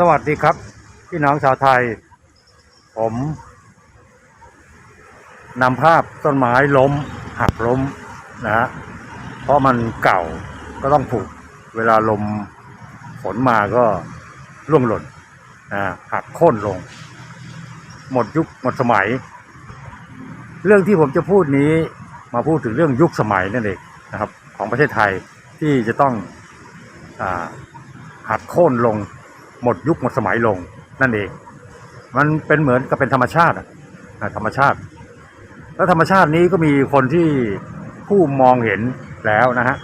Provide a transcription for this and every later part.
สวัสดีครับ พี่น้องชาวไทย ผมนำภาพต้นไม้ล้ม หักล้มนะฮะเพราะมันเก่าก็ต้องผูกเวลาลมฝนมาก็ร่วงหล่นนะหักโค่นลง หมดยุคหมดสมัย เรื่องที่ผมจะพูดนี้มาพูดถึงเรื่องยุคสมัยนั่นเองนะครับ ของประเทศไทยที่จะต้องอหักโค่นลง หมดยุคหมดสมัยลงนั่นเอง มันเป็นเหมือนกับเป็นธรรมชาติธรรมชาติ แล้วธรรมชาตินี้ก็มีคนที่ผู้มองเห็นแล้วนะฮะ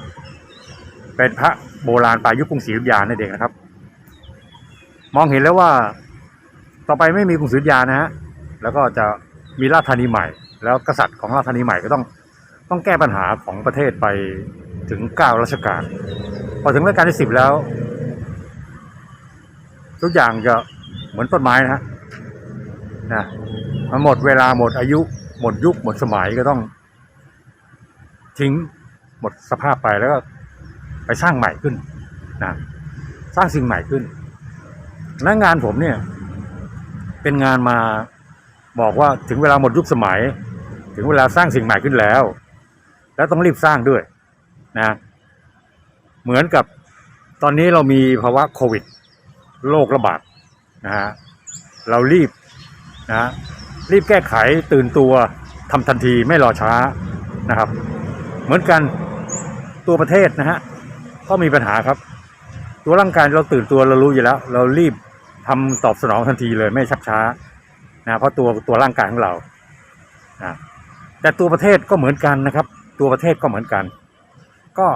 เป็นพระโบราณปลายยุคกรุงศรีอยุธยานั่นเองนะครับ มองเห็นแล้วว่าต่อไปไม่มีกรุงศรีอยุธยานะฮะแล้วก็จะมีราชธานีใหม่ แล้วกษัตริย์ของราชธานีใหม่ก็ต้องต้องแก้ปัญหาของประเทศไปถึงเก้ารัชกาลพอถึงรัชกาลที่สิบแล้ว ทุกอย่างจะเหมือนต้นไม้นะนะมันหมดเวลาหมดอายุ หมดยุคหมดสมัยก็ต้อง ทิ้งหมดสภาพไปแล้วก็ไปสร้างใหม่ขึ้นนะสร้างสิ่งใหม่ขึ้น และงานผมเนี่ย เป็นงานมาบอกว่าถึงเวลาหมดยุคสมัย ถึงเวลาสร้างสิ่งใหม่ขึ้นแล้ว แล้วต้องรีบสร้างด้วยนะ เหมือนกับตอนนี้เรามีภาวะโควิด โรคระบาดนะฮะเรารีบนะฮะรีบแก้ไขตื่นตัวทำทันทีไม่รอช้านะครับ เหมือนกันตัวประเทศนะฮะก็มีปัญหาครับ ตัวร่างกายเราตื่นตัวเรารู้อยู่แล้ว เรารีบทำตอบสนองทันทีเลยไม่ชักช้านะเพราะตัวตัวร่างกายของเรานะแต่ตัวประเทศก็เหมือนกันนะครับ ตัวประเทศก็เหมือนกัน ก็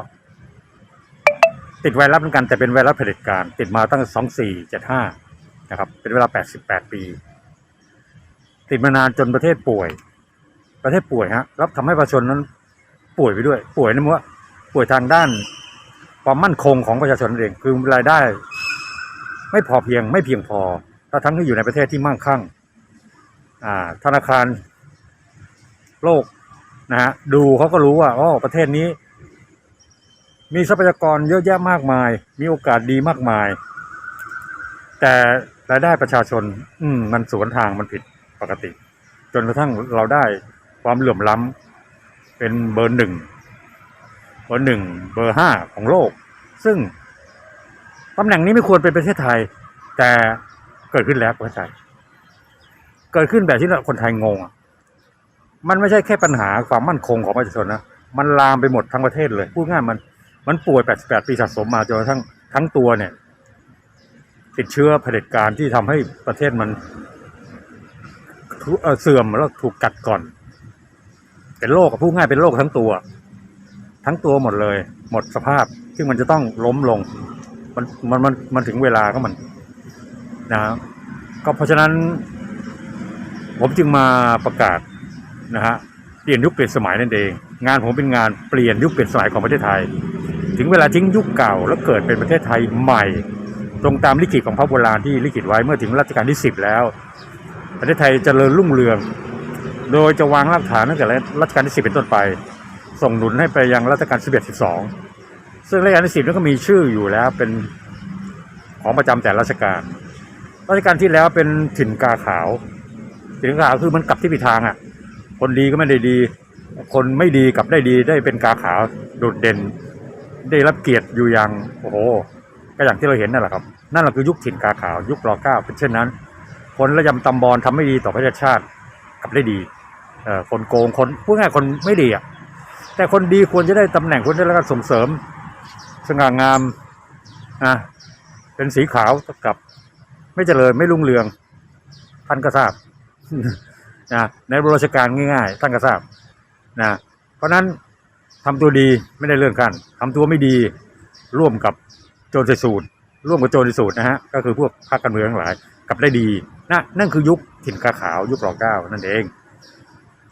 ติดไวรัสเหมือนกันแต่เป็นไวรัสเผด็จการ ติดมาตั้งสองสี่เจ็ดห้านะครับ เป็นเวลาแปดสิบแปดปี ติดมานานจนประเทศป่วย ประเทศป่วยฮะแล้วทำให้ประชาชนนั้นป่วยไปด้วย ป่วยนั่นว่าป่วยทางด้านความมั่นคงของประชาชนเองคือรายได้ ไม่พอเพียงไม่เพียงพอถ้าทั้งที่อยู่ในประเทศที่มั่งคั่งอ่าธนาคารโลกนะฮะดูเขาก็รู้ว่าอ๋อประเทศนี้ มีทรัพยากรเยอะแยะมากมาย มีโอกาสดีมากมาย แต่รายได้ประชาชน อืมมันสวนทางมันผิดปกติ จนกระทั่งเราได้ความเหลื่อมล้ำเป็นเบอร์หนึ่งเบอร์หนึ่งเบอร์ห้าของโลก ซึ่งตำแหน่งนี้ไม่ควรเป็นประเทศไทย แต่เกิดขึ้นแล้วประเทศไทยเกิดขึ้นแบบที่คนไทยงงอะมันไม่ใช่แค่ปัญหาความมั่นคงของประชาชนนะมันลามไปหมดทั้งประเทศเลย พูดง่ายมัน มันป่วย 88 ปีสะสมมาจนกระทั่งทั้งตัวเนี่ย ติดเชื้อเผด็จการที่ทำให้ประเทศมันเสื่อมแล้วถูกกัดก่อน เป็นโรคพูดง่ายเป็นโรคทั้งตัว ทั้งตัวหมดเลย หมดสภาพ ซึ่งมันจะต้องล้มลง มันมันมันมันถึงเวลาก็มันนะครับก็เพราะฉะนั้น ผมจึงมาประกาศนะฮะเปลี่ยนยุคเปลี่ยนสมัยนั่นเอง งานผมเป็นงานเปลี่ยนยุคเปลี่ยนสมัยของประเทศไทย ถึงเวลาทิ้งยุคเก่า แล้วเกิดเป็นประเทศไทยใหม่ ตรงตามลิขิตของพระโบราณที่ลิขิตไว้เมื่อถึงรัชกาลที่สิบแล้ว ประเทศไทยเจริญรุ่งเรือง โดยจะวางรากฐานตั้งแต่รัชกาลที่สิบเป็นต้นไป ส่งหนุนให้ไปยังรัชกาลสิบเอ็ดสิบสองซึ่งรัชกาลที่สิบนั้นก็มีชื่ออยู่แล้วเป็นของประจำแต่ราชการรัชกาลที่แล้วเป็นถิ่นกาขาว ถิ่นกาขาวคือมันกลับที่ผิดทางอะ คนดีก็ไม่ได้ดี คนไม่ดีกลับได้ดีได้เป็นกาขาวโดดเด่น ได้รับเกียรติอยู่อย่างโอ้โหก็อย่างที่เราเห็นนั่นแหละครับ นั่นแหละคือยุคถิ่นกาขาว ยุครอเก้าเป็นเช่นนั้น คนระยำตำบอลทำไม่ดีต่อประเทศชาติกลับได้ดีเอ่อคนโกงคนพูดง่ายคนไม่ดีอะแต่คนดีควรจะได้ตำแหน่งควรจะได้รับส่งเสริม สง่างามนะเป็นสีขาวกับ ไม่เจริญไม่รุ่งเรืองท่านก็ทราบนะในราชการง่าย ๆ ท่านก็ทราบนะเพราะนั้น ทำตัวดีไม่ได้เรื่องกันทำตัวไม่ดีร่วมกับโจรสูตรร่วมกับโจรสูตรนะฮะก็คือพวกพรรคการเมืองทั้งหลายกลับได้ดีนะนั่นคือยุคถิ่นกาขาวยุครอเก้านั่นเอง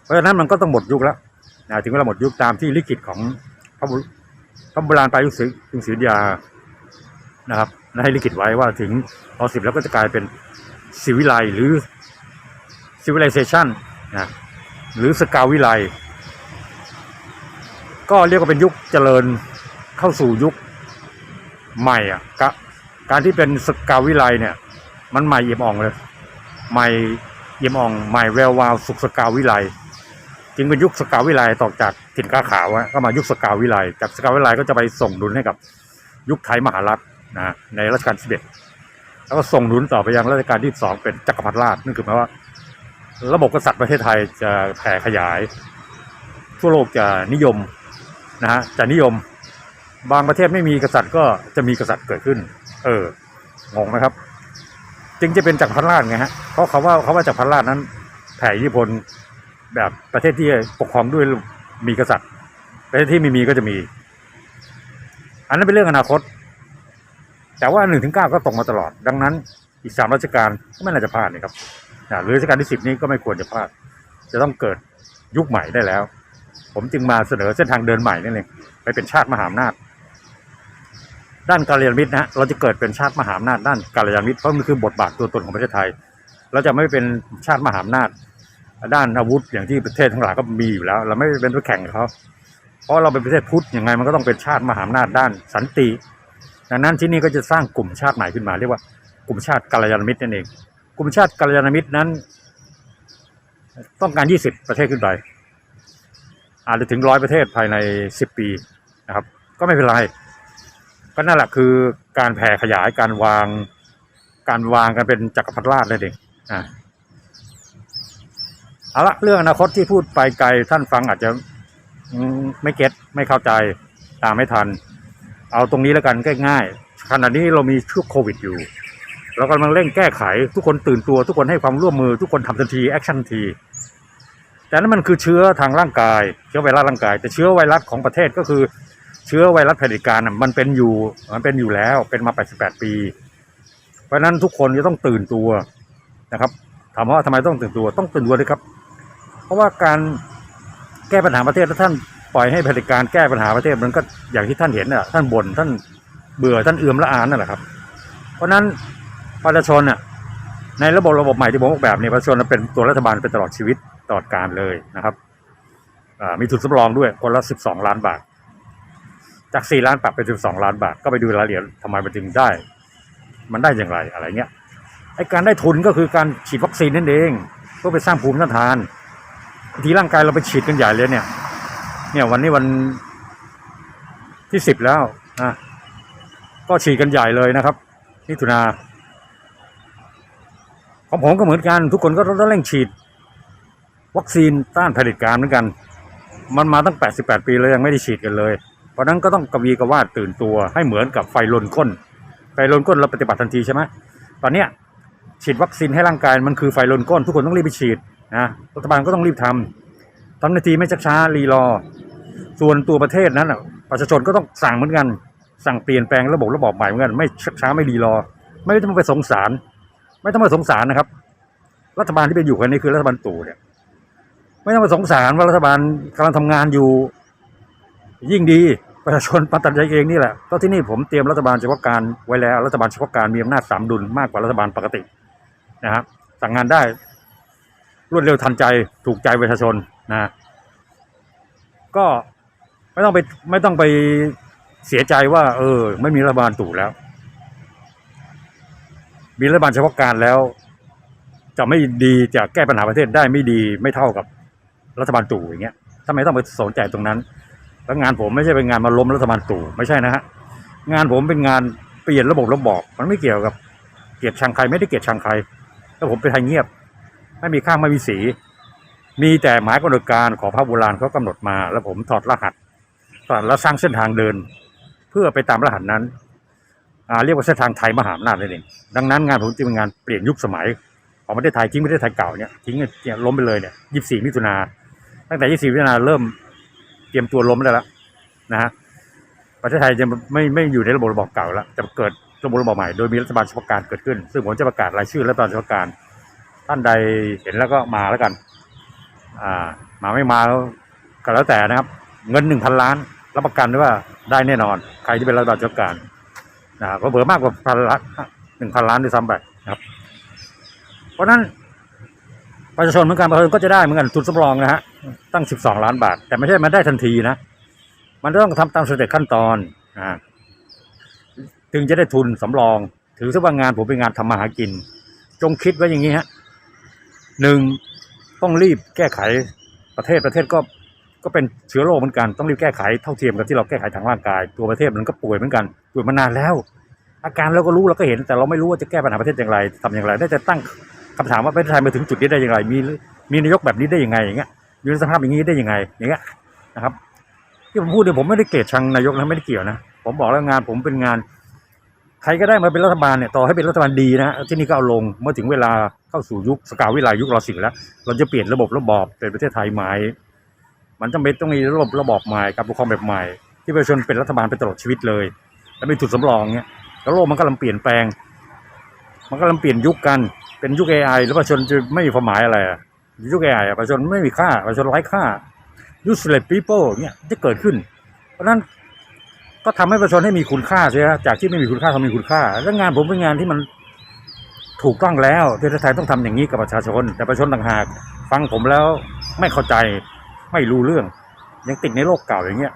เพราะฉะนั้นมันก็ต้องหมดยุคแล้วนะถึงเวลาหมดยุคตามที่ลิขิตของพระบุพระโบราณปลายยุคศรียุคศรีอยุธยานะครับให้ลิขิตไว้ว่าถึงรอสิบแล้วก็จะกลายเป็นศิวิไลหรือ civilization นะหรือสกาวิไล ก็เรียกว่าเป็นยุคเจริญเข้าสู่ยุคใหม่อะกะการที่เป็นสกาวิไลเนี่ย มันใหม่เอี่ยมอ่องเลย ใหม่เอี่ยมอ่องใหม่แวววาวสุขสกาวิไลจึงเป็นยุคสกาวิไลต่อจากถิ่นก้าขาวอะก็มายุคสกาวิไลจากสกาววิไลก็จะไปส่งดุลให้กับยุคไทยมหารัฐนะในรัชกาลที่สิบเอ็ดแล้วก็ส่งดุลต่อไปยังรัชกาลที่สองเป็นจักรพรรดิราชนั่นคือหมายว่า ระบบกษัตริย์ประเทศไทยจะแผ่ขยาย ทั่วโลกจะนิยม นะฮะจะนิยม บางประเทศไม่มีกษัตริย์ก็จะมีกษัตริย์เกิดขึ้น เอองงไหมครับ จึงจะเป็นจักรพรรดิราชไงฮะเพราะเขาว่าเขาว่าจักรพรรดิราชนั้นแผ่อิทธิพลแบบประเทศที่ปกครองด้วยมีกษัตริย์ ประเทศที่ไม่มีก็จะมี อันนั้นเป็นเรื่องอนาคต แต่ว่าหนึ่งถึงเก้าก็ตรงมาตลอด ดังนั้นอีกสามรัชกาลก็ไม่น่าจะพลาดนะครับหรือรัชกาลที่สิบนี้ก็ไม่ควรจะพลาด จะต้องเกิดยุคใหม่ได้แล้ว ผมจึงมาเสนอเส้นทางเดินใหม่นั่นเองไปเป็นชาติมหาอำนาจ ด้านการยานมิตรนะฮะเราจะเกิดเป็นชาติมหาอำนาจด้านการยานมิตรเพราะมันคือบทบาทตัวตนของประเทศไทย เราจะไม่เป็นชาติมหาอำนาจ ด้านอาวุธอย่างที่ประเทศทั้งหลายก็มีอยู่แล้ว เราไม่เป็นตัวแข่งกับเขาเพราะเราเป็นประเทศพุทธยังไงมันก็ต้องเป็นชาติมหาอำนาจด้านสันติ ดังนั้นที่นี่ก็จะสร้างกลุ่มชาติใหม่ขึ้นมาเรียกว่ากลุ่มชาติกัลยาณมิตรนั่นเอง กลุ่มชาติกัลยาณมิตรนั้น ต้องการ 20 ประเทศขึ้นไป อาจจะถึงร้อยประเทศภายใน 10 ปีนะครับ ก็ไม่เป็นไร ก็นั่นแหละคือการแผ่ขยายการวาง การวางกันเป็นจักรพรรดิราชนั่นเองอ่าเอาละเรื่องอนาคตที่พูดไปไกลท่านฟังอาจจะไม่เก็ตไม่เข้าใจตามไม่ทัน เอาตรงนี้แล้วกันง่ายๆขณะนี้เรามีช่วงโควิดอยู่เรากำลังเร่งแก้ไขทุกคนตื่นตัวทุกคนให้ความร่วมมือทุกคนทำทันทีแอคชั่นทันที แต่นั้นมันคือเชื้อทางร่างกาย เชื้อไวรัสร่างกาย แต่เชื้อไวรัสของประเทศก็คือ เชื้อไวรัสเผด็จการมันเป็นอยู่มันเป็นอยู่แล้วเป็นมา 88 ปี เพราะฉะนั้นทุกคนจะต้องตื่นตัวนะครับถามว่าทำไมต้องตื่นตัวต้องตื่นตัวด้วยครับ เพราะว่าการแก้ปัญหาประเทศถ้าท่านปล่อยให้เผด็จการแก้ปัญหาประเทศมันก็อย่างที่ท่านเห็นน่ะท่านบ่นท่านเบื่อท่านเอื่อมละอานนั่นแหละครับ เพราะฉะนั้นประชาชนน่ะในระบบระบบใหม่ที่ผมออกแบบเนี่ยประชาชนเป็นตัวรัฐบาลเป็นตลอดชีวิต ตลอดการเลยนะครับมีทุนสำรองด้วยคนละ 12 ล้านบาท จาก 4 ล้านปรับเป็น12 ล้านบาท ก็ไปดูรายละเอียดทำไมมันถึงได้ มันได้อย่างไรอะไรเงี้ยไอการได้ทุนก็คือการฉีดวัคซีนนั่นเองเพื่อไปสร้างภูมิต้านทานบางทีร่างกายเราไปฉีดกันใหญ่เลยเนี่ย เนี่ยวันนี้วันที่สิบแล้วนะก็ฉีดกันใหญ่เลยนะครับมิถุนาของผมก็เหมือนกันทุกคนก็ต้องเร่งฉีด วัคซีนต้านเผด็จการเหมือนกัน มันมาตั้ง 88 ปีแล้วยังไม่ได้ฉีดกันเลย เพราะนั้นก็ต้องกระวีกระวาดตื่นตัวให้เหมือนกับไฟลนก้น ไฟลนก้นเราปฏิบัติทันทีใช่ไหมตอนเนี้ยฉีดวัคซีนให้ร่างกายมันคือไฟลนก้น ทุกคนต้องรีบไปฉีดนะรัฐบาลก็ต้องรีบทำทำนาทีไม่ชักช้ารีรอ ส่วนตัวประเทศนั้นน่ะประชาชนก็ต้องสั่งเหมือนกัน สั่งเปลี่ยนแปลงระบบระบอบใหม่เหมือนกันไม่ชักช้าไม่รีรอ ไม่ต้องไปสงสาร ไม่ต้องไปสงสารนะครับ รัฐบาลที่เป็นอยู่กันนี้คือรัฐบาลตู่เนี่ย ไม่ต้องไปสงสารว่ารัฐบาลกำลังทำงานอยู่ ยิ่งดีประชาชนปัตัดใจเองนี่แหละก็ที่นี่ผมเตรียมรัฐบาลเฉพาะการไว้แล้วรัฐบาลเฉพาะการมีอำนาจสามดุลมากกว่ารัฐบาลปกตินะครับสั่งงานได้รวดเร็วทันใจถูกใจประชาชนนะก็ไม่ต้องไปไม่ต้องไปเสียใจว่า เออ ไม่มีรัฐบาลตู่แล้ว มีรัฐบาลเฉพาะการแล้ว จะไม่ดีจะแก้ปัญหาประเทศได้ไม่ดีไม่เท่ากับ รัฐบาลตู่อย่างเงี้ยทำไมต้องไปสนใจตรงนั้น แล้วงานผมไม่ใช่เป็นงานมาล้มรัฐบาลตู่ไม่ใช่นะฮะงานผมเป็นงานเปลี่ยนระบบระบอบมันไม่เกี่ยวกับเกียดชังใครไม่ได้เกียดชังใครแล้วผมเป็นไทยเงียบ ไม่มีข้างไม่มีสี มีแต่หมายกำหนดการของพระโบราณเขากำหนดมา แล้วผมถอดรหัสถอดแล้วสร้างเส้นทางเดิน เพื่อไปตามรหัสนั้นเรียกว่าเส้นทางไทยมหาอำนาจนั่นเองดังนั้นงานผมจึงเป็นงานเปลี่ยนยุคสมัยของประเทศไทยทิ้งประเทศไทยเก่าเนี่ยทิ้งเนี่ยล้มไปเลยเนี่ยยี่สี่มิถุนา ตั้งแต่ยี่สี่มิถุนาเริ่มเตรียมตัวล้มได้แล้วนะฮะประเทศไทยจะไม่ไม่อยู่ในระบบระบอบเก่าแล้วจะเกิดระบบระบอบใหม่โดยมีรัฐบาลเฉพาะการเกิดขึ้น ซึ่งผมจะประกาศรายชื่อรัฐบาลเฉพาะการ ท่านใดเห็นแล้วก็มาแล้วกัน อ่า มาไม่มาก็แล้วแต่นะครับ เงินหนึ่งพันล้านรับประกันด้วยว่าได้แน่นอน ใครที่เป็นรัฐบาลเฉพาะการนะครับเผื่อๆมากกว่าพันล้านหนึ่งพันล้านด้วยซ้ำไปนะครับ เพราะฉะนั้น ประชาชนเหมือนกันประชาชนก็จะได้เหมือนกันทุนสำรองนะฮะตั้ง 12 ล้านบาท แต่ไม่ใช่มันได้ทันทีนะ มันต้องทำตามสเต็ปขั้นตอนอ่าถึงจะได้ทุนสำรอง ถือซะว่างานผมเป็นงานทำมาหากิน จงคิดไว้อย่างนี้ฮะหนึ่งต้องรีบแก้ไขประเทศประเทศก็ก็เป็นเชื้อโรคเหมือนกันต้องรีบแก้ไขเท่าเทียมกับที่เราแก้ไขทางร่างกาย ตัวประเทศมันก็ป่วยเหมือนกันป่วยมานานแล้ว อาการเราก็รู้เราก็เห็น แต่เราไม่รู้ว่าจะแก้ปัญหาประเทศอย่างไรทำอย่างไร ได้จะตั้ง คำถามว่าประเทศไทยมาถึงจุดนี้ได้อย่างไร มีมีนายกแบบนี้ได้ยังไงอย่างเงี้ยอยู่ในสภาพอย่างนี้ได้ยังไงอย่างเงี้ยนะครับ ที่ผมพูดเนี่ยผมไม่ได้เกลียดชังนายกนะไม่ได้เกี่ยวนะผมบอกแล้วงานผมเป็นงาน ใครก็ได้มาเป็นรัฐบาลเนี่ยต่อให้เป็นรัฐบาลดีนะฮะที่นี่ก็เอาลงเมื่อถึงเวลาเข้าสู่ยุคสกาวิไลยุครอสิงแล้ว เราจะเปลี่ยนระบบระบอบเป็นประเทศไทยใหม่มันจำเป็นต้องมีระบบระบอบใหม่การปกครองแบบใหม่ ที่ประชาชนเป็นรัฐบาลไปตลอดชีวิตเลย แล้วมีจุดสำรองเนี่ยแล้วโลกมันกำลังเปลี่ยนแปลง มันกำลังเปลี่ยนยุคกัน เป็นยุค AI แล้วประชาชนจะไม่มีความหมายอะไรอะยุค AI อประชาชนไม่มีค่าประชาชนไร้ค่า useless people เนี่ยจะเกิดขึ้น เพราะนั้นก็ทำให้ประชาชนให้มีคุณค่าใช่ไหมจากที่ไม่มีคุณค่าทำมีคุณค่า แล้วงานผมเป็นงานที่มันถูกต้องแล้วประเทศไทยต้องทำอย่างนี้กับประชาชน แต่ประชาชนต่างหาก ฟังผมแล้วไม่เข้าใจไม่รู้เรื่อง ยังติดในโลกเก่าอย่างเงี้ย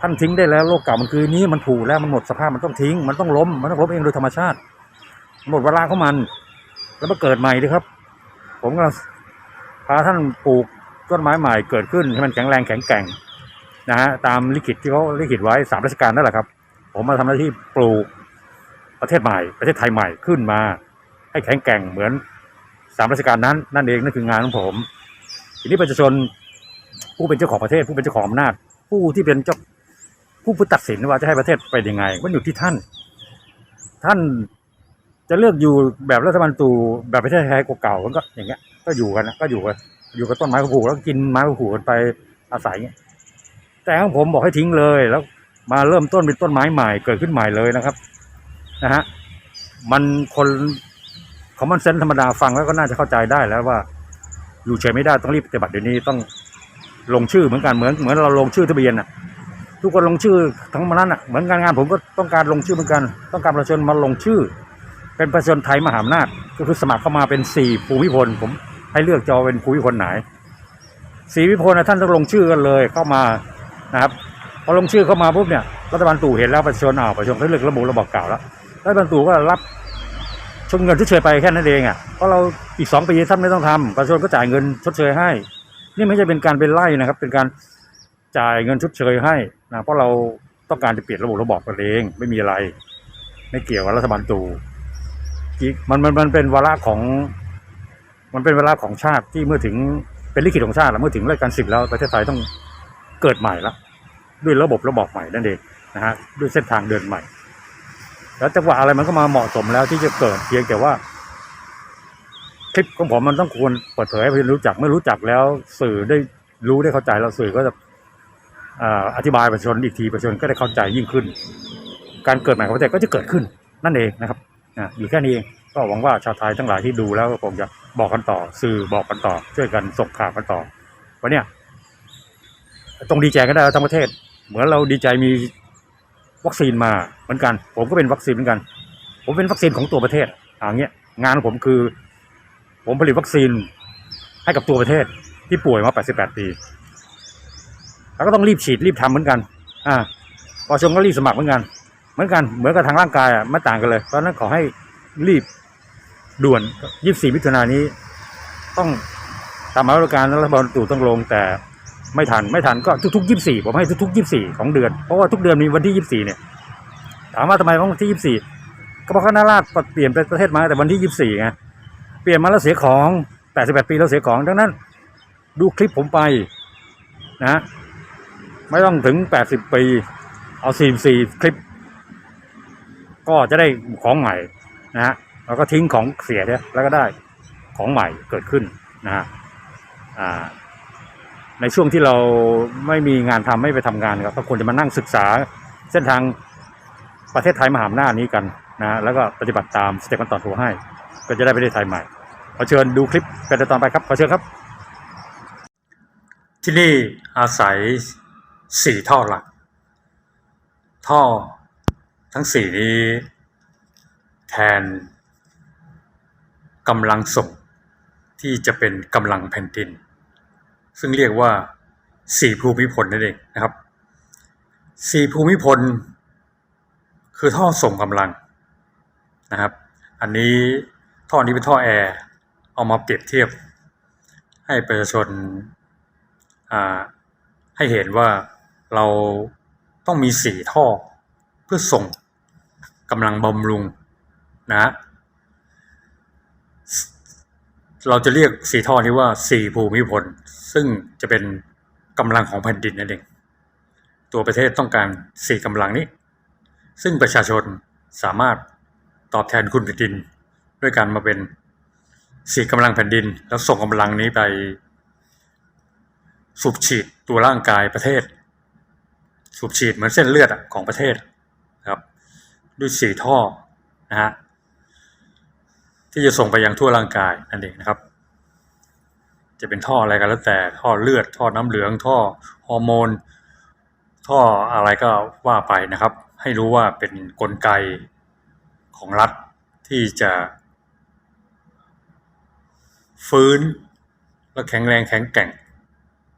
ท่านทิ้งได้แล้วโลกเก่ามันคือนี้มันถูกแล้วมันหมดสภาพมันต้องทิ้ง มันต้องล้มมันต้องล้มเองโดยธรรมชาติ หมดเวลาของมัน แล้วมาเกิดใหม่ดีครับ ผมกำลังพาท่านปลูกต้นไม้ใหม่เกิดขึ้นให้มันแข็งแรงแข็งแกร่งนะฮะตามลิขิตที่เขาลิขิตไว้สามราชการนั่นแหละครับ ผมมาทำหน้าที่ปลูกประเทศใหม่ ประเทศไทยใหม่ขึ้นมา ให้แข็งแกร่งเหมือนสามราชการนั้น นั่นเองนั่นคืองานของผมทีนี้ประชาชนผู้เป็นเจ้าของประเทศ ผู้เป็นเจ้าของอำนาจ ผู้ที่เป็นเจ้าผู้ผู้ตัดสินว่าจะให้ประเทศไปยังไงมันอยู่ที่ท่าน ท่าน จะเลือกอยู่แบบรัฐบาลตู่แบบประเทศไทยเก่าๆมันก็อย่างเงี้ยก็อยู่กันนะก็อยู่กันอยู่กับต้นไม้ผูกแล้วกินไม้ผูกกันไปอาศัยเงี้ยแต่ของผมบอกให้ทิ้งเลยแล้วมาเริ่มต้นเป็นต้นไม้ใหม่เกิดขึ้นใหม่เลยนะครับนะฮะมันคนคอมมอนเซนส์ธรรมดาฟังแล้วก็น่าจะเข้าใจได้แล้วว่า อยู่เฉยไม่ได้ต้องรีบปฏิบัติเดี๋ยวนี้ต้องลงชื่อเหมือนกันเหมือนเหมือนเราลงชื่อทะเบียนอะ ทุกคนลงชื่อทั้งมันนั้นอะเหมือนการงานผมก็ต้องการลงชื่อเหมือนกัน ต้องการประชาชนมาลงชื่อ เป็นประชาชนไทยมหาอำนาจก็คือสมัครเข้ามาเป็นสี่ภูมิพลผมให้เลือกจอเป็นภูมิพลไหนสี่ภูมิพลนะท่านต้องลงชื่อกันเลยเข้ามานะครับพอลงชื่อเข้ามาปุ๊บเนี่ยรัฐบาลตู่เห็นแล้วประชาชนอ้าวประชาชนเขาเลือกระบบระบบเก่าแล้วรัฐบาลตู่ก็รับชดเงินชดเชยไปแค่นั้นเองอะเพราะเราอีกสองปีท่านไม่ต้องทำประชาชนก็จ่ายเงินชดเชยให้ นี่ไม่ใช่เป็นการเป็นไล่นะครับ เป็นการจ่ายเงินชดเชยให้นะเพราะเราต้องการจะเปลี่ยนระบบระบอบกันเองไม่มีอะไร ไม่เกี่ยวกับรัฐบาลตู่ อีกมันมันมันเป็นวาระของ มันเป็นเวลาของชาติที่เมื่อถึงเป็นลิขิตของชาติแล้วเมื่อถึงรายการสิบแล้วประเทศไทยต้องเกิดใหม่ละด้วยระบบระบอบใหม่นั่นเองนะฮะด้วยเส้นทางเดินใหม่ แล้วจังหวะอะไรมันก็มาเหมาะสมแล้วที่จะเกิดเพียงแต่ว่า คลิปของผมมันต้องควรเปิดเผยให้ผู้รู้จักไม่รู้จักแล้ว สื่อได้รู้ได้เข้าใจแล้วสื่อก็จะอ่าอธิบายประชาชนอีกทีประชาชนก็ได้เข้าใจยิ่งขึ้น การเกิดใหม่ของประเทศก็จะเกิดขึ้นนั่นเองนะครับ อ่าอยู่แค่นี้เองก็หวังว่าชาวไทยทั้งหลายที่ดูแล้วก็คงจะบอกกันต่อ สื่อบอกกันต่อ ช่วยกันส่งข่าวกันต่อวันเนี้ยต้องดีใจกันได้ทั้งประเทศ เหมือนเราดีใจมีวัคซีนมาเหมือนกัน ผมก็เป็นวัคซีนเหมือนกัน ผมเป็นวัคซีนของตัวประเทศอย่างเงี้ยงานของผมคือ ผมผลิตวัคซีนให้กับตัวประเทศที่ป่วยมา 88 ปี แล้วก็ต้องรีบฉีดรีบทำเหมือนกัน อ่าปอชงก็รีบสมัครเหมือนกัน เหมือนกันเหมือนกับทางร่างกายอะไม่ต่างกันเลย เพราะฉะนั้นขอให้รีบด่วน 24มิถุนายนนี้ ต้องตามมาตรการรัฐบาลตู่ต้องลงแต่ไม่ทันไม่ทันก็ทุกๆยี่สี่ผมให้ทุกๆยี่สี่ของเดือน เพราะว่าทุกเดือนมีวันที่ยี่สี่เนี่ย ถามว่าทำไมต้องวันที่ยี่สี่ก็เพราะคณะราษฎรเปลี่ยนเป็นประเทศมาแต่วันที่ยี่สี่ไงเปลี่ยนมาแล้วเสียของแปดสิบแปดปีแล้วเสียของ ดังนั้น ดูคลิปผมไปนะ ไม่ต้องถึงแปดสิบปี เอาสี่สี่คลิป ก็จะได้ของใหม่นะฮะแล้วก็ทิ้งของเสียเนี่ยแล้วก็ได้ของใหม่เกิดขึ้นนะฮะในช่วงที่เราไม่มีงานทำไม่ไปทำงานครับก็ควรจะมานั่งศึกษาเส้นทางประเทศไทยมหาอำนาจนี้กันนะแล้วก็ปฏิบัติตามสเต็ปขั้นตอนทัวให้ ก็จะได้ประเทศไทยใหม่ ขอเชิญดูคลิปกันตอนไปครับ ขอเชิญครับ ที่นี่อาศัยสี่ท่อหลัก ท่อ ทั้งสี่นี้ แทนกำลังส่งที่จะเป็นกำลังแผ่นดิน ซึ่งเรียกว่าสี่ภูมิพลนั่นเองนะครับสี่ภูมิพล คือท่อส่งกำลังนะครับ อันนี้ท่อนี้เป็นท่อแอร์เอามาเปรียบเทียบ ให้ประชาชนอ่าให้เห็นว่าเราต้องมีสี่ท่อเพื่อส่ง กำลังบำรุงนะฮะเราจะเรียกสี่ท่อนี้ว่าสี่ภูมิพล ซึ่งจะเป็นกำลังของแผ่นดินนั่นเอง ตัวประเทศต้องการสี่กำลังนี้ ซึ่งประชาชนสามารถตอบแทนคุณแผ่นดิน ด้วยการมาเป็นสี่กำลังแผ่นดิน แล้วส่งกำลังนี้ไปสูบฉีดตัวร่างกายประเทศ สูบฉีดเหมือนเส้นเลือดอะของประเทศ ด้วยสี่ท่อนะฮะที่จะส่งไปยังทั่วร่างกายนั่นเองนะครับ จะเป็นท่ออะไรกันแล้วแต่ท่อเลือดท่อน้ำเหลืองท่อฮอร์โมน ท่ออะไรก็ว่าไปนะครับ ให้รู้ว่าเป็นนกลไกของรัฐที่จะ ฟื้นและแข็งแรงแข็งแกร่ง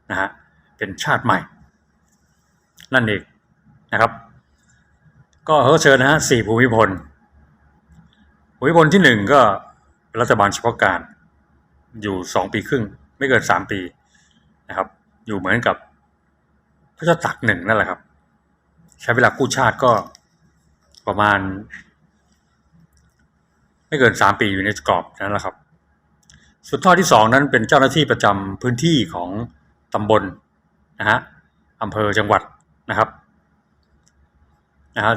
นะฮะเป็นชาติใหม่ นั่นเองนะครับ ก็เขาเชิญนะฮะสี่ภูมิพลภูมิพลที่หนึ่งก็รัฐบาลเฉพาะการ อยู่สองปีครึ่ง ไม่เกินสามปีนะครับ อยู่เหมือนกับพระเจ้าตักหนึ่งนั่นแหละครับ ใช้เวลากู้ชาติก็ประมาณ ไม่เกินสามปีอยู่ในกรอบนั้นแหละครับส่วนท่อที่สองนั้นเป็นเจ้าหน้าที่ประจำพื้นที่ของตำบลนะฮะอำเภอจังหวัดนะครับ นะฮะ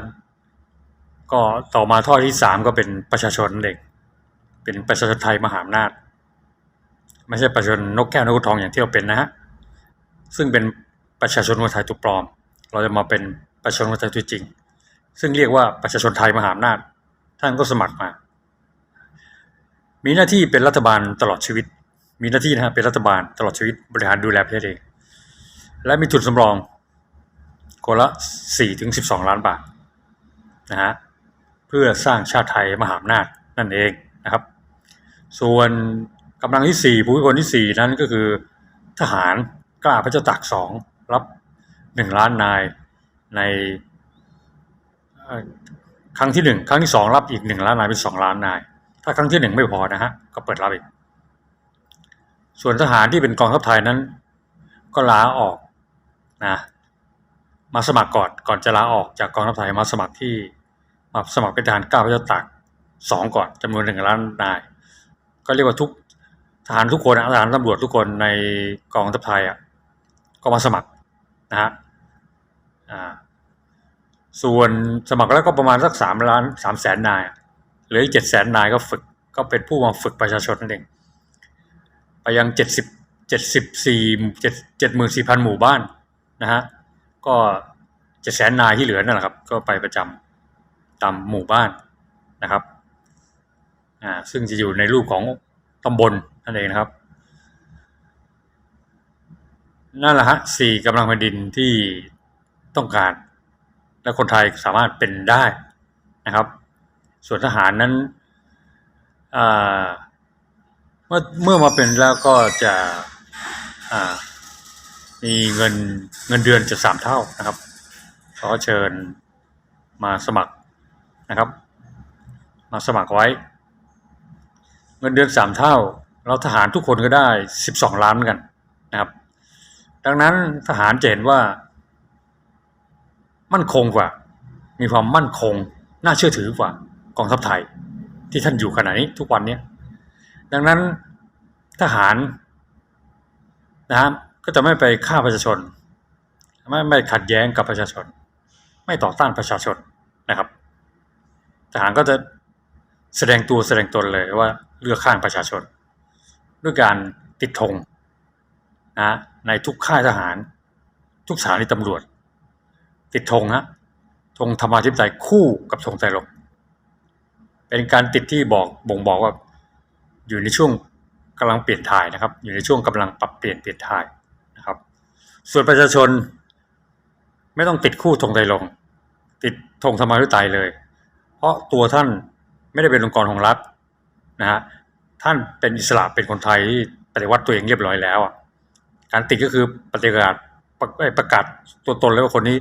ก็ต่อมาท่อที่สามก็เป็นประชาชนนั่นเป็นประชาชนไทยมหาอำนาจ ไม่ใช่ประชาชนนกแก้วนกทองอย่างที่เราเป็นนะฮะซึ่งเป็นประชาชนคนไทยตัวปลอม เราจะมาเป็นประชาชนคนไทยตัวจริง ซึ่งเรียกว่าประชาชนไทยมหาอำนาจ ท่านก็สมัครมา มีหน้าที่เป็นรัฐบาลตลอดชีวิต มีหน้าที่นะฮะเป็นรัฐบาลตลอดชีวิตบริหารดูแลประเทศเอง และมีทุนสำรองคนละ4ถึง12 ล้านบาท นะฮะเพื่อสร้างชาติไทยมหาอำนาจนั่นเองนะครับ ส่วนกำลังที่ 4 ภูมิพลที่ 4 นั้นก็คือทหารกล้าพระเจ้าตากสองรับ 1 ล้านนายในครั้งที่ 1 ครั้งที่ 2 รับอีก 1 ล้านนายเป็น 2 ล้านนาย ถ้าครั้งที่หนึ่งไม่พอนะฮะก็เปิดรับอีก ส่วนทหารที่เป็นกองทัพไทยนั้น ก็ลาออกนะมาสมัครก่อนก่อนจะลาออกจากกองทัพไทยมาสมัครที่ สมัครเป็นทหารก้าวพระเจ้าตากสองก่อนจำนวนหนึ่งล้านนาย ก็เรียกว่าทุกทหารทุกคนทหารตำรวจทุกคนในกองทัพไทยอะก็มาสมัครนะฮะอ่าส่วนสมัครแล้วก็ประมาณสักสามล้านสามแสนนายเหลืออีกเจ็ดแสนนายก็ฝึกก็เป็นผู้มาฝึกประชาชนนั่นเองไปยังเจ็ดสิบเจ็ดสิบสี่เจ็ดเจ็ดหมื่นสี่พันหมู่บ้านนะฮะก็เจ็ดแสนนายที่เหลือนั่นแหละครับ ก็ไปประจำ ตามหมู่บ้านนะครับอ่าซึ่งจะอยู่ในรูปของตำบลนั่นเองนะครับนั่นแหละฮะสี่กำลังแผ่นดินที่ต้องการ และคนไทยสามารถเป็นได้นะครับ ส่วนทหารนั้นอ่าเมื่อเมื่อมาเป็นแล้วก็จะอ่ามีเงินเงินเดือนจะสามเท่านะครับเขอเชิญมาสมัคร นะครับ มาสมัครไว้ เงินเดือนสามเท่า เราทหารทุกคนก็ได้สิบสองล้านกันนะครับ ดังนั้นทหารจะเห็นว่า มั่นคงกว่า มีความมั่นคงน่าเชื่อถือกว่ากองทัพไทย ที่ท่านอยู่ขณะนี้ทุกวันเนี้ดังนั้นทหารนะครับก็จะไม่ไปฆ่าประชาชน ไม่ไม่ขัดแย้งกับประชาชน ไม่ต่อต้านประชาชนนะครับ ทหารก็จะแสดงตัวแสดงตนเลยว่าเลือกข้างประชาชน ด้วยการติดธงนะในทุกค่ายทหาร ทุกสถานีตำรวจ ติดธงฮะธงธรรมาธิปไตยคู่กับธงไตรรงเป็นการติดที่บอกบ่งบอกว่าอยู่ในช่วงกำลังเปลี่ยนถ่ายนะครับ อยู่ในช่วงกำลังปรับเปลี่ยนเปลี่ยนถ่ายนะครับ ส่วนประชาชนไม่ต้องติดคู่ธงไตรรงติดธงธรรมาธิปไตยเลย เพราะตัวท่านไม่ได้เป็นองค์กรของรัฐนะฮะท่านเป็นอิสระเป็นคนไทยที่ปฏิวัติตัวเองเรียบร้อยแล้วการติดก็คือปฏิกาศประประกาศตัวตนแล้วว่าคนนี้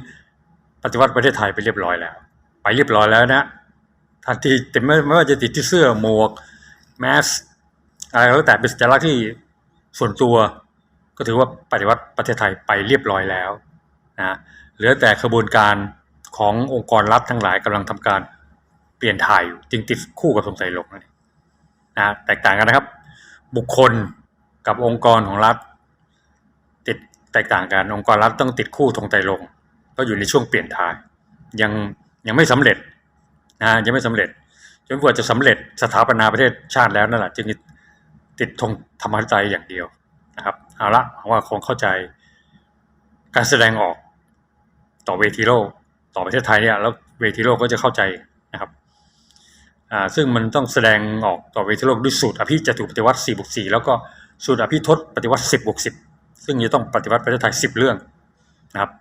ปฏิวัติประเทศไทยไปเรียบร้อยแล้ว ไปเรียบร้อยแล้วนะทันทีแต่ไม่ไม่ว่าจะติดที่เสื้อหมวกแมสอะไรก็แล้วแต่เป็นสัญลักษณ์ที่ส่วนตัวก็ถือว่าปฏิวัติประเทศไทยไปเรียบร้อยแล้วนะเหลือแต่ขบวนการขององค์กรรัฐทั้งหลายกำลังทำการ เปลี่ยนถ่ายอยู่จึงติดคู่กับสงสัยลงนั่นนะแตกต่างกันนะครับ บุคคลกับองค์กรของรัฐ ติดแตกต่างกันองค์กรรัฐต้องติดคู่ธงไตรลงก็อยู่ในช่วงเปลี่ยนถ่าย ยังยังไม่สำเร็จนะยังไม่สำเร็จจนกว่าจะสำเร็จสถาปนาประเทศชาติแล้วนั่นแหละจึงติดธงธรรมธิปไตยอย่างเดียวนะครับเอาละหวังว่าคงเข้าใจการแสดงออกต่อเวทีโลกต่อประเทศไทยเนี่ยแล้วเวทีโลกก็จะเข้าใจ อ่าซึ่งมันต้องแสดงออกต่อเวทีโลกด้วยสูตรอภิจตุปฏิวัติ4บวก4แล้วก็สูตรอภิทศปฏิวัติ 10บวก10 ซึ่งจะต้องปฏิวัติประเทศไทย 10 เรื่องนะครับ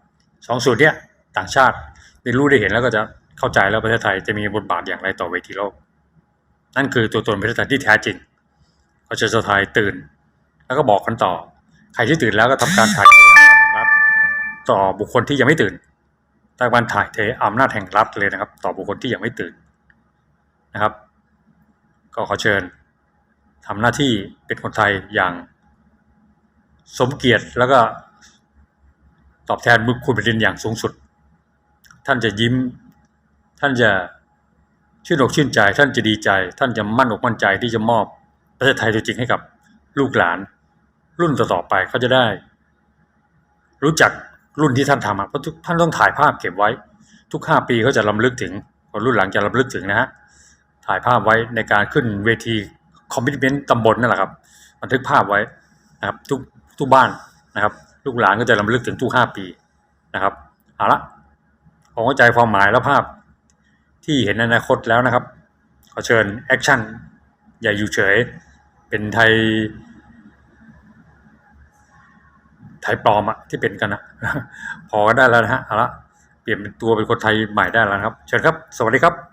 สองสูตรเนี้ยต่างชาติได้รู้ได้เห็นแล้วก็จะเข้าใจแล้วประเทศไทยจะมีบทบาทอย่างไรต่อเวทีโลก นั่นคือตัวตนประเทศไทยที่แท้จริงก็จะชาไทยตื่น แล้วก็บอกกันต่อ ใครที่ตื่นแล้วก็ทำการถ่ายเทอำนาจแห่งรัฐต่อบุคคลที่ยังไม่ตื่นแต่การถ่ายเทอำนาจแห่งรัฐเลยนะครับ ต่อบุคคลที่ยังไม่ตื่น นะครับ ก็ขอเชิญทำหน้าที่เป็นคนไทยอย่าง สมเกียรติแล้วก็ตอบแทนบุญคุณแผ่นดินอย่างสูงสุด ท่านจะยิ้ม ท่านจะชื่นอกชื่นใจ ท่านจะดีใจ ท่านจะมั่นอกมั่นใจที่จะมอบประเทศไทยตัวจริงให้กับลูกหลาน รุ่นต่อๆไปเขาจะได้ รู้จักรุ่นที่ท่านทำเพราะท่านต้องถ่ายภาพเก็บไว้ ทุกห้าปีเขาจะลำลึกถึงคนรุ่นหลังจะลำลึกถึงนะฮะ ถ่ายภาพไว้ในการขึ้นเวทีคอมมิชเมนต์ตำบลนั่นแหละครับบันทึกภาพไว้นะครับทุกทุกบ้านนะครับ ลูกหลานก็จะลำลึกถึงทุกห้าปีนะครับเอาละผมเข้าใจความหมายและภาพที่เห็นในอนาคตแล้วนะครับ ขอเชิญแอคชั่นอย่าอยู่เฉย เป็นไทย ไทยปลอมอะที่เป็นกันอะพอกันได้แล้วนะฮะเอาละเปลี่ยนเป็นตัวเป็นคนไทยใหม่ได้แล้วครับ เชิญครับ สวัสดีครับ